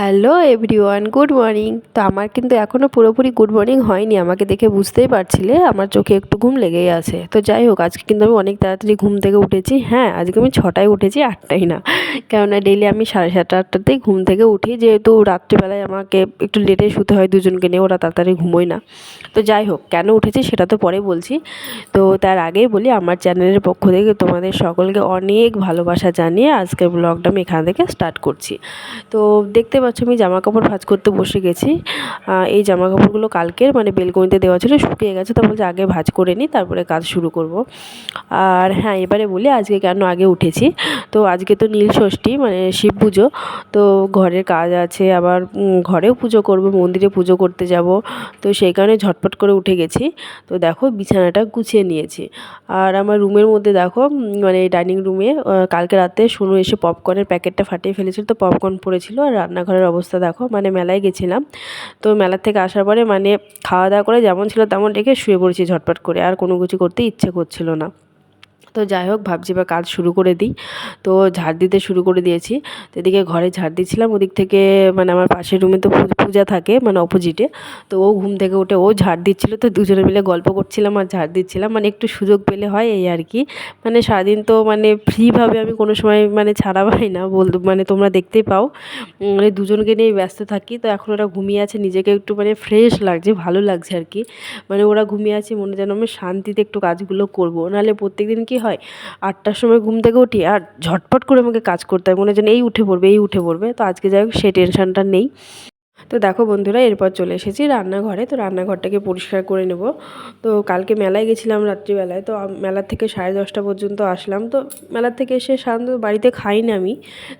Hello everyone, good morning. তো আমার কিন্তু এখনও পুরোপুরি গুড মর্নিং হয়নি, আমাকে দেখে বুঝতেই পারছিলে, আমার চোখে একটু ঘুম লেগেই আছে। তো যাই হোক, আজকে কিন্তু আমি অনেক তাড়াতাড়ি ঘুম থেকে উঠেছি। হ্যাঁ আজকে আমি ছটায় উঠেছি, আটটাই না। কেননা ডেলি আমি সাড়ে সাতটা, আটটাতেই ঘুম থেকে উঠি, যেহেতু রাত্রিবেলায় আমাকে একটু লেটে শুতে হয় দুজনকে নিয়ে, ওরা তাড়াতাড়ি ঘুমোয় না। তো যাই হোক, কেন উঠেছি সেটা তো পরে বলছি। তো তার আগেই বলি, আমার চ্যানেলের পক্ষ থেকে তোমাদের সকলকে অনেক ভালোবাসা জানিয়ে আজকের ব্লগটা আমি এখান থেকে স্টার্ট করছি। তো দেখতে পাচ্ছ, আমি জামা কাপড় ভাঁজ করতে বসে গেছি। এই জামা কাপড়গুলো কালকের মানে বেলকনিতে দেওয়া ছিল, শুকিয়ে গেছে, তো বলছে আগে ভাঁজ করে নিই তারপরে কাজ শুরু করব। আর হ্যাঁ এবারে বলি আজকে কেন আগে উঠেছি? তো আজকে তো নীল ষষ্ঠী মানে শিব পুজো, তো ঘরের কাজ আছে, আবার ঘরেও পুজো করব, মন্দিরে পুজো করতে যাব, তো সেই কারণে ঝটপট করে উঠে গেছি। তো দেখো, বিছানাটা গুছিয়ে নিয়েছি। আর আমার রুমের মধ্যে দেখো মানে ডাইনিং রুমে কালকে রাতে সোনু এসে পপকর্নের প্যাকেটটা ফাটিয়ে ফেলেছিল, তো পপকর্ন পড়েছিল, আর রান্নাঘরের অবস্থা দেখো মানে মেলায় গেছিলাম। তো মেলার থেকে আসার পরে মানে খাওয়া দাওয়া করে যেমন ছিল তেমন রেখে শুয়ে পড়েছি ঝটপট করে, আর কোনো কিছু করতে ইচ্ছে করছিল না। তো যাই হোক, ভাবছি বা কাজ শুরু করে দিই। তো ঝাড় দিতে শুরু করে দিয়েছি। তো এদিকে ঘরে ঝাড় দিচ্ছিলাম, ওদিক থেকে মানে আমার পাশের রুমে তো পূজা থাকে মানে অপোজিটে তো ও ঘুম থেকে উঠে ও ঝাড় দিচ্ছিল, তো দুজনে মিলে গল্প করছিলাম আর ঝাড় দিচ্ছিলাম। মানে একটু সুযোগ পেলে হয় এই আর কি। মানে সারাদিন তো মানে ফ্রিভাবে আমি কোনো সময় মানে ছাড়া পাই না, বল মানে তোমরা দেখতেই পাও। মানে দুজনকে নিয়ে ব্যস্ত থাকি, তো এখন ওরা ঘুমিয়ে আছে, নিজেকে একটু মানে ফ্রেশ লাগছে, ভালো লাগছে আর কি। মানে ওরা ঘুমিয়ে আছে, মনে যেন আমি শান্তিতে একটু কাজগুলো করব। নাহলে প্রত্যেক দিন কী হয়। আটটার সময় ঘুম থেকে উঠি আর ঝটপট করে আমাকে কাজ করতে হয়। মনে হয় যেন এই উঠে পড়বে, এই উঠে পড়বে। তো আজকে যাই হোক সেই টেনশানটা নেই। তো দেখো বন্ধুরা, এরপর চলে এসেছি রান্নাঘরে। তো রান্নাঘরটাকে পরিষ্কার করে নেব। তো কালকে মেলায় গেছিলাম রাত্রিবেলায়, তো মেলার থেকে সাড়ে দশটা পর্যন্ত আসলাম। তো মেলার থেকে এসে সাধারণত বাড়িতে খাই না আমি।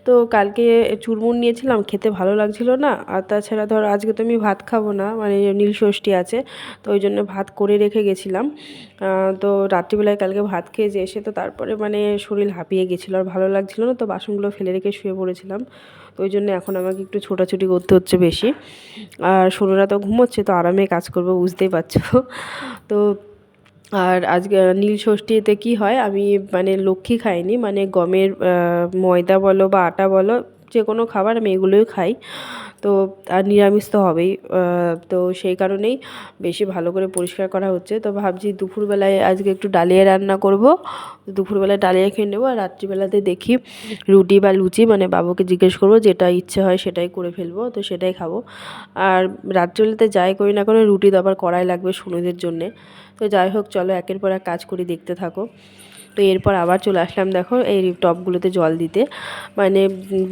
তো কালকে চুরমুর নিয়েছিলাম, খেতে ভালো লাগছিল না। আর তাছাড়া ধর, আজকে তো আমি ভাত খাব না মানে নীল ষষ্ঠী আছে, তো ওই জন্য ভাত করে রেখে গেছিলাম। তো রাত্রিবেলায় কালকে ভাত খেয়ে যে এসে তো তারপরে মানে শরীর হাঁপিয়ে গেছিল আর ভালো লাগছিল না, তো বাসনগুলো ফেলে রেখে শুয়ে পড়েছিলাম। তো ওই জন্য এখন আমাকে একটু ছোটাছুটি করতে হচ্ছে বেশি। আর সোনোরা তো ঘুমোচ্ছে, তো আরামে কাজ করব, বুঝতেই পারছ। তো আর আজকে নীল ষষ্ঠীতে কি হয়? আমি মানে লক্ষ্মী খাইনি মানে গমের ময়দা বলো বা আটা বলো যে কোনো খাবার আমি এগুলোই খাই। তো আর নিরামিষ তো হবেই। তো সেই কারণেই বেশি ভালো করে পরিষ্কার করা হচ্ছে। তো ভাবছি দুপুরবেলায় আজকে একটু ডালিয়া রান্না করব। দুপুরবেলায় ডালিয়া খেয়ে নেব আর রাত্রিবেলাতে দেখি রুটি বা লুচি মানে বাবুকে জিজ্ঞেস করব যেটা ইচ্ছে হয় সেটাই করে ফেলব, তো সেটাই খাব। আর রাত্রিবেলাতে যাই করি না করে রুটি তো আবার করাই লাগবে সুনুদের জন্যে। তো যাই হোক, চলো একের পর এক কাজ করি, দেখতে থাকো। তো এরপর আবার চলে আসলাম, দেখো এই টপগুলোতে জল দিতে। মানে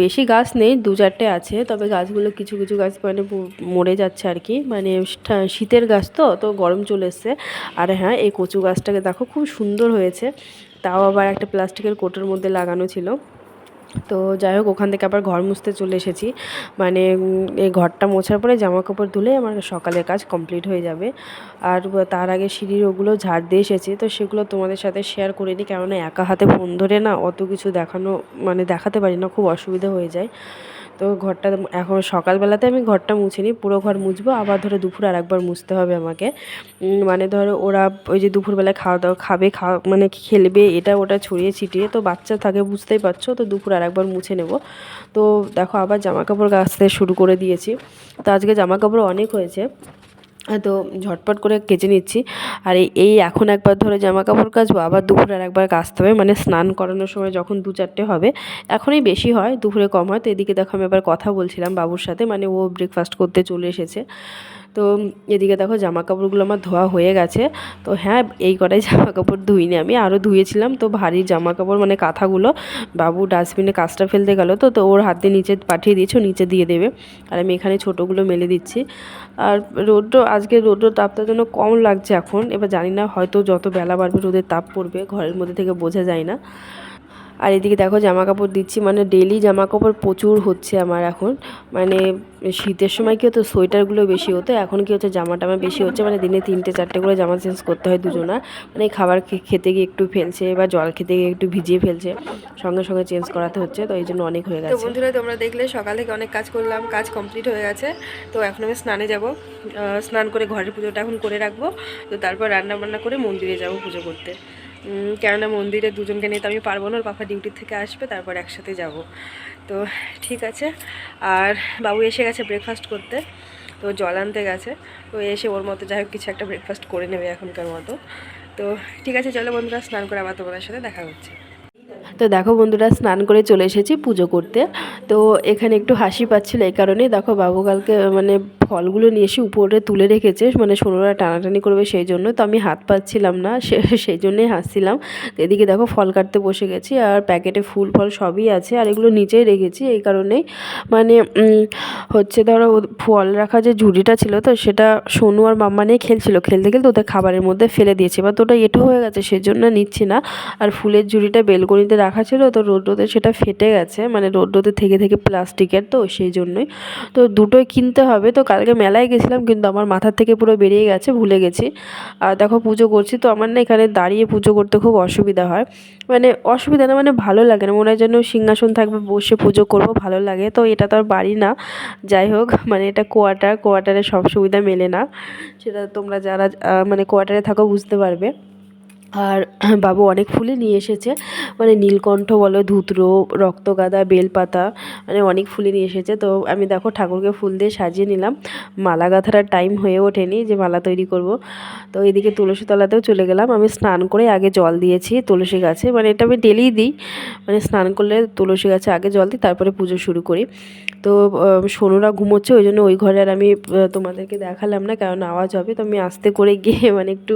বেশি গাছ নেই, দু চারটে আছে, তবে গাছগুলো কিছু কিছু গাছ মানে মরে যাচ্ছে আর কি। মানে শীতের গাছ তো তো গরম চলে এসছে। আর হ্যাঁ এই কচু গাছটাকে দেখো খুব সুন্দর হয়েছে। তাও আবার একটা প্লাস্টিকের কোটোর মধ্যে লাগানো ছিল। তো যাই হোক, ওখান থেকে আবার ঘর মুছতে চলে এসেছি। মানে এই ঘরটা মোছার পরে জামা কাপড় ধুলে আমার সকালের কাজ কমপ্লিট হয়ে যাবে। আর তার আগে সিঁড়ির ওগুলো ঝাড় দিয়ে এসেছি। তো সেগুলো তোমাদের সাথে শেয়ার করে নিই। কেননা একা হাতে ফোন ধরে না অত কিছু দেখানো মানে দেখাতে পারি না, খুব অসুবিধা হয়ে যায়। তো ঘরটা এখন সকালবেলাতে আমি ঘরটা মুছে নিই পুরো ঘর মুছবো। আবার ধরো দুপুর আর একবার মুছতে হবে আমাকে। মানে ধরো ওরা ওই যে দুপুরবেলায় খাওয়া দাওয়া খাবে, খাওয়া মানে খেলবে, এটা ওটা ছড়িয়ে ছিটিয়ে, তো বাচ্চা থাকে, বুঝতেই পারছ। তো দুপুর আর একবার মুছে নেব। তো দেখো আবার জামা কাপড় কাচতে শুরু করে দিয়েছি। তো আজকে জামা কাপড় অনেক হয়েছে। তো ঝটপট করে কেচে নিচ্ছি। আর এই এখন একবার ধরে জামা কাপড় কাচবো, আবার দুপুরে আর একবার কাচতে হবে। মানে স্নান করানোর সময় যখন দু চারটে হবে, এখনই বেশি হয়, দুপুরে কম হয়। তো এদিকে দেখো আমি এবার কথা বলছিলাম বাবুর সাথে। মানে ও ব্রেকফাস্ট করতে চলে এসেছে। তো এদিকে দেখো জামা কাপড়গুলো আমার ধোয়া হয়ে গেছে। তো হ্যাঁ এই কটাই জামা কাপড় ধুইনি আমি, আরও ধুয়েছিলাম। তো ভারী জামা কাপড় মানে কাঁথাগুলো, বাবু ডাস্টবিনে কাজটা ফেলতে গেল। তো তো ওর হাতে নিচে পাঠিয়ে দিয়েছ, নিচে দিয়ে দেবে। আর আমি এখানে ছোটোগুলো মেলে দিচ্ছি। আর রোদও আজকে রোদ্র তাপটা যেন কম লাগছে এখন। এবার জানি না হয়তো যত বেলা বাড়বে রোদের তাপ পড়বে, ঘরের মধ্যে থেকে বোঝা যায় না। আর এদিকে দেখো জামা কাপড় দিচ্ছি মানে ডেলি জামা কাপড় প্রচুর হচ্ছে আমার এখন। মানে শীতের সময় কী হতো সোয়েটারগুলো বেশি হতো এখন কি হচ্ছে জামা টামা বেশি হচ্ছে মানে দিনে তিনটে চারটে করে জামা চেঞ্জ করতে হয় দুজনা। মানে খাবার খেতে গিয়ে একটু ফেলছে বা জল খেতে গিয়ে একটু ভিজিয়ে ফেলছে সঙ্গে সঙ্গে চেঞ্জ করাতে হচ্ছে তো এই জন্য অনেক হয়ে গেছে। বন্ধুরা তোমরা দেখলে সকাল থেকে অনেক কাজ করলাম কাজ কমপ্লিট হয়ে গেছে তো এখন আমি স্নানে যাব। স্নান করে ঘরের পুজোটা এখন করে রাখব তো তারপর রান্না বান্না করে মন্দিরে যাব পুজো করতে। কেননা মন্দিরে দুজনকে নিয়ে তো আমি পারব না, ওর পাপা ডিউটি থেকে আসবে, তারপর একসাথে যাব। তো ঠিক আছে, আর বাবু এসে গেছে ব্রেকফাস্ট করতে, তো জল আনতে গেছে, তো এসে ওর মতো যাই হোক কিছু একটা ব্রেকফাস্ট করে নেবে এখনকার মতো। তো ঠিক আছে, চলো বন্ধুরা, স্নান করে আবার তোমাদের সাথে দেখা হচ্ছে। তো দেখো বন্ধুরা, স্নান করে চলে এসেছি পুজো করতে, তো এখানে একটু হাসি পাচ্ছিল এই কারণেই। দেখো বাবু কালকে মানে ফলগুলো নিয়ে এসে উপরে তুলে রেখেছে মানে সোনারা টানাটানি করবে সেই জন্য। তো আমি হাত পাচ্ছিলাম না সেই জন্যই হাসছিলাম। এদিকে দেখো ফল কাটতে বসে গেছি, আর প্যাকেটে ফুল ফল সবই আছে, আর এগুলো নিচেই রেখেছি। এই কারণেই মানে হচ্ছে ধরো ফল রাখা যে ঝুড়িটা ছিল, তো সেটা সোনু আর মাম্মা নিয়ে খেলছিল। খেলতে খেলতে ওদের খাবারের মধ্যে ফেলে দিয়েছে, এবার তো ওটা এঁটো হয়ে গেছে, সেই জন্য নিচ্ছি না। আর ফুলের ঝুড়িটা বেলকনিতে রাখা ছিল, তো রোদ্রোতে সেটা ফেটে গেছে মানে রোদ্রোতে থেকে থেকে প্লাস্টিকের তো, সেই জন্যই। তো দুটোই কিনতে হবে, তো কালকে মেলায় গেছিলাম, কিন্তু আমার মাথার থেকে পুরো বেরিয়ে গেছে, ভুলে গেছি। আর দেখো পুজো করছি, তো আমার না এখানে দাঁড়িয়ে পুজো করতে খুব অসুবিধা হয়। মানে অসুবিধা না মানে ভালো লাগে না, মনে হয় যেন সিংহাসন থাকবে, বসে পুজো করব, ভালো লাগে। তো এটা তো আর বাড়ি না, যাই হোক মানে এটা কোয়ার্টার, কোয়ার্টারে সব সুবিধা মেলে না। সেটা তোমরা যারা মানে কোয়ার্টারে থাকো বুঝতে পারবে। আর বাবু অনেক ফুলই নিয়ে এসেছে। মানে নীলকণ্ঠ বলো, ধুতরো, রক্তগাঁদা, বেলপাতা মানে অনেক ফুলই নিয়ে এসেছে। তো আমি দেখো ঠাকুরকে ফুল দিয়ে সাজিয়ে নিলাম। মালা গাঁথার টাইম হয়ে ওঠেনি যে মালা তৈরি করব। তো এদিকে তুলসী তলাতেও চলে গেলাম। আমি স্নান করে আগে জল দিয়েছি তুলসী গাছে। মানে এটা আমি ডেলিই দিই। মানে স্নান করলে তুলসী গাছে আগে জল দিই, তারপরে পুজো শুরু করি। তো সোনুরা ঘুমোচ্ছে, ওই জন্য ওই ঘরে আর আমি তোমাদেরকে দেখালাম না, কারণ আওয়াজ হবে। তো আমি আস্তে করে গিয়ে মানে একটু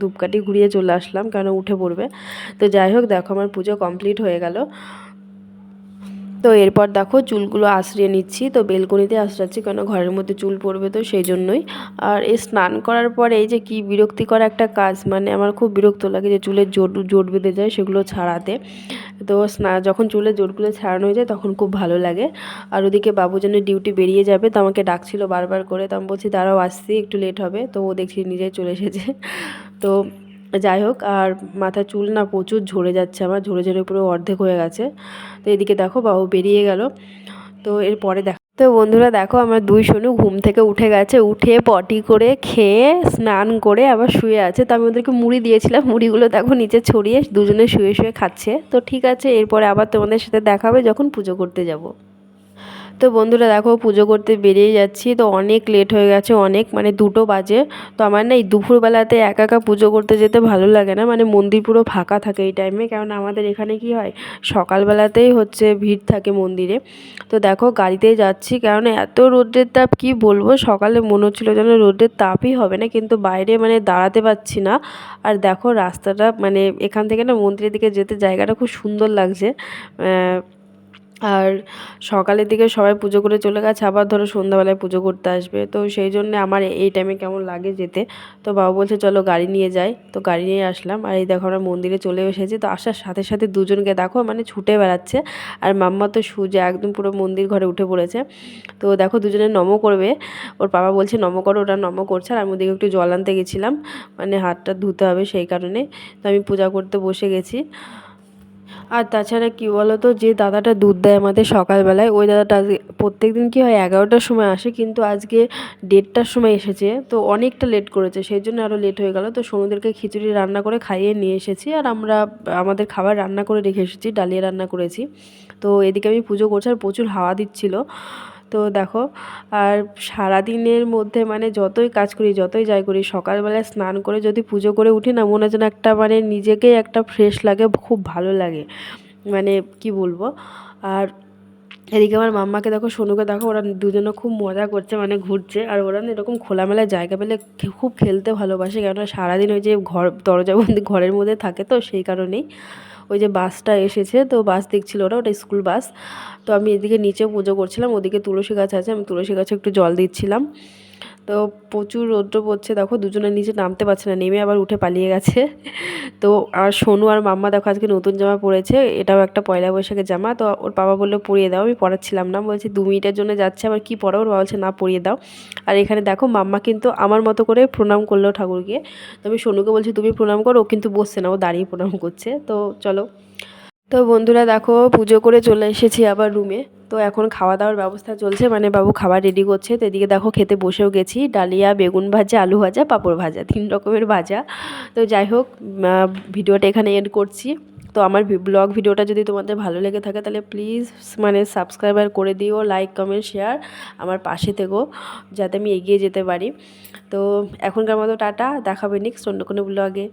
ধূপকাঠি ঘুরিয়ে আসলাম, কেন উঠে পড়বে? তো যাই হোক, দেখো আমার পুজো কমপ্লিট হয়ে গেল। তো এরপর দেখো চুলগুলো আশ্রিয়ে নিচ্ছি। তো বেলকনিতে আশ্রাচ্ছি কেন ঘরের মধ্যে চুল পড়বে তো সেই জন্যই। আর এই স্নান করার পরে এই যে কি বিরক্তিকর একটা কাজ মানে আমার খুব বিরক্ত লাগে যে চুলের জোট জোট বেঁধে যায় সেগুলো ছাড়াতে। তো স্না, যখন চুলের জোটগুলো ছাড়ানো হয়ে যায় তখন খুব ভালো লাগে। আর ওদিকে বাবু যেন ডিউটি বেরিয়ে যাবে, তো আমাকে ডাকছিল বারবার করে। তো আমি বলছি তারাও আসছি, একটু লেট হবে। তো ও দেখছি নিজেই চলে এসেছে। তো যাই হোক, আর মাথার চুল না প্রচুর ঝরে যাচ্ছে আমার, ঝরে ঝরে পুরো অর্ধেক হয়ে গেছে। তো এদিকে দেখো বাবু বেরিয়ে গেল। তো এরপরে দেখো, তো বন্ধুরা দেখো আমার দুই সোনু ঘুম থেকে উঠে গেছে, উঠে পটি করে খেয়ে স্নান করে আবার শুয়ে আছে। তো আমি ওদেরকে মুড়ি দিয়েছিলাম, মুড়িগুলো দেখো নিচে ছড়িয়ে দুজনে শুয়ে শুয়ে খাচ্ছে। তো ঠিক আছে, এরপরে আবার তোমাদের সাথে দেখাবে যখন পুজো করতে যাব। তো বন্ধুরা দেখো পুজো করতে বেরিয়ে যাচ্ছি, তো অনেক লেট হয়ে গেছে, অনেক মানে দুটো বাজে। তো আমার না এই দুপুরবেলাতে একা একা পুজো করতে যেতে ভালো লাগে না মানে মন্দির পুরো ফাঁকা থাকে এই টাইমে কারণ আমাদের এখানে কি হয়, সকালবেলাতেই হচ্ছে ভিড় থাকে মন্দিরে। তো দেখো গাড়িতেই যাচ্ছি কারণ এত রোদ্রের তাপ কি বলব, সকালে মনে হচ্ছিল যেন রোদ্রের তাপই হবে না, কিন্তু বাইরে মানে দাঁড়াতে পারছি না। আর দেখো রাস্তাটা মানে এখান থেকে না মন্দিরের দিকে যেতে জায়গাটা খুব সুন্দর লাগছে আর সকালের দিকে সবাই পুজো করে চলে গেছে, আবার ধরো সন্ধ্যাবেলায় পুজো করতে আসবে। তো সেই জন্য আমার এই টাইমে কেমন লাগে যেতে? তো বাবা বলছে, চলো গাড়ি নিয়ে যাই। তো গাড়ি নিয়ে আসলাম। আর এই দেখো আমরা মন্দিরে চলে এসেছি। তো আসার সাথে সাথে দুজনকে দেখো মানে ছুটে বেড়াচ্ছে। আর মাম্মা তো সুজে একদম পুরো মন্দির ঘরে উঠে পড়েছে। তো দেখো দুজনে নম করবে। ওর বাবা বলছে, নম করো। ওরা নম করছে। আর আমি ওদিকে একটু জল আনতে গেছিলাম। মানে হাতটা ধুতে হবে সেই কারণে। তো আমি পূজা করতে বসে গেছি। আর তাছাড়া কি বলো তো যে দাদাটা দুধ দেয় আমাদের সকালবেলায়, ওই দাদাটা প্রত্যেক দিন কী হয়, এগারোটার সময় আসে, কিন্তু আজকে দেড়টার সময় এসেছে, তো অনেকটা লেট করেছে, সেই জন্য আরও লেট হয়ে গেল। তো সোনুদেরকে খিচুড়ি রান্না করে খাইয়ে নিয়ে এসেছি, আর আমরা আমাদের খাবার রান্না করে রেখে এসেছি, ডালিয়া রান্না করেছি। তো এদিকে আমি পুজো করছি, আর প্রচুর হাওয়া দিচ্ছিল। তো দেখো, আর সারাদিনের মধ্যে মানে যতই কাজ করি, যতই যাই করি, সকালবেলায় স্নান করে যদি পুজো করে উঠি না, মনে যেন একটা মানে নিজেকেই একটা ফ্রেশ লাগে, খুব ভালো লাগে। মানে কি বলব? আর এদিকে আমার মাম্মাকে দেখো, সোনুকে দেখো, ওরা দুজনে খুব মজা করছে মানে ঘুরছে। আর ওরা না এরকম খোলামেলা জায়গা পেলে খুব খেলতে ভালোবাসে। কেননা সারাদিন ওই যে ঘর, দরজা দরজাবন্দি ঘরের মধ্যে থাকে তো, সেই কারণেই। ওই যে বাসটা এসেছে, তো বাস দেখছিল ওরা, ওটা স্কুল বাস তো আমি এদিকে নিচে পুজো করছিলাম, ওদিকে তুলসী গাছ আছে, আমি তুলসী গাছে একটু জল দিচ্ছিলাম। তো প্রচুর রৌদ্র পড়ছে। দেখো দুজনে নিচে নামতে পারছে না, নেমে আবার উঠে পালিয়ে গেছে। তো আর সোনু আর মাম্মা দেখো আজকে নতুন জামা পরেছে, এটাও একটা পয়লা বৈশাখের জামা। তো ওর বাবা বলল, পরিয়ে দাও, আমি পড়াচ্ছিলাম না। বলছি, দু মিনিটের জন্য যাচ্ছে, আবার কি পরাও? ওর বাবা বলছে, না, পরিয়ে দাও। আর এখানে দেখো মাম্মা কিন্তু আমার মতো করে প্রণাম করল ঠাকুরকে। তো আমি সোনুকে বলছি, তুমি প্রণাম করো, ও কিন্তু বসছে না, ও দাঁড়িয়ে প্রণাম করছে। তো চলো। তো বন্ধুরা দেখো, পুজো করে চলে এসেছি আবার রুমে তো এখন খাওয়া দাওয়ার ব্যবস্থা চলছে মানে বাবু খাবার রেডি করছে। তো এদিকে দেখো, খেতে বসেও গেছি। ডালিয়া, বেগুন ভাজা, আলু ভাজা, পাঁপড় ভাজা, তিন রকমের ভাজা। তো যাই হোক ভিডিওটা এখানে এড করছি। তো আমার ব্লগ ভিডিওটা যদি তোমাদের ভালো লেগে থাকে, তাহলে প্লিজ মানে সাবস্ক্রাইবার করে দিও লাইক কমেন্ট শেয়ার আমার পাশে থেকো, যাতে আমি এগিয়ে যেতে পারি। তো এখনকার মতো টাটা দেখাবে নেক্সট অন্য কোনো ব্লগে